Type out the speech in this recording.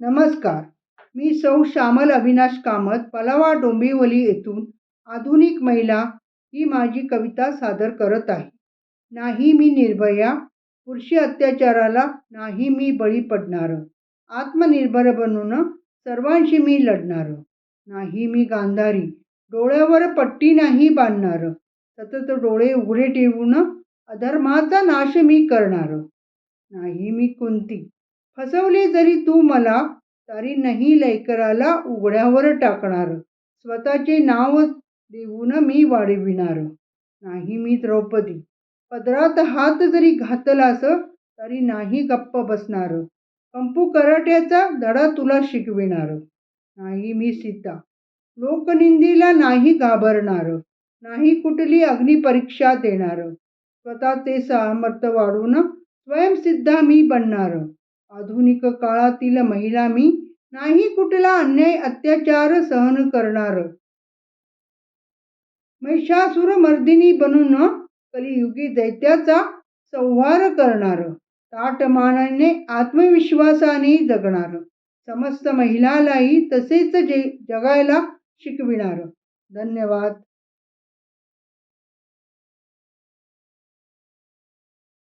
नमस्कार. मी सौ श्यामल अविनाश कामत पलावा डोंबिवली येथून आधुनिक महिला ही माझी कविता सादर करत आहे. नाही मी निर्भया पुरुषी अत्याचाराला नाही मी बळी पडणारं. आत्मनिर्भर बनून सर्वांशी मी लढणारं. नाही मी गांधारी डोळ्यावर पट्टी नाही बांधणारं. सतत डोळे उघडे ठेवून अधर्माचा नाश मी करणारं. नाही मी कुंती फसवले जरी तू मला तरी नाही लैकराला उघड्यावर टाकणार. स्वतःचे नाव देऊन मी वाढविणार. नाही मी द्रौपदी. पदरात हात जरी घातलास तरी नाही गप्प बसणार. कंपू कराट्याचा धडा तुला शिकविणार. नाही मी सीता. लोकनिंदीला नाही घाबरणार. नाही कुठली अग्निपरीक्षा देणार. स्वतःचे सामर्थ्य वाढून स्वयंसिद्धा मी बनणार. आधुनिक काळातील महिला मी नाही कुठला अन्याय अत्याचार सहन करणार. महिषासुर मर्दिनी बनून कलियुगी दैत्याचा संहार करणार. ताटमानाने आत्मविश्वासाने जगणार. समस्त महिलालाही तसेच जे जगायला शिकविणार. धन्यवाद.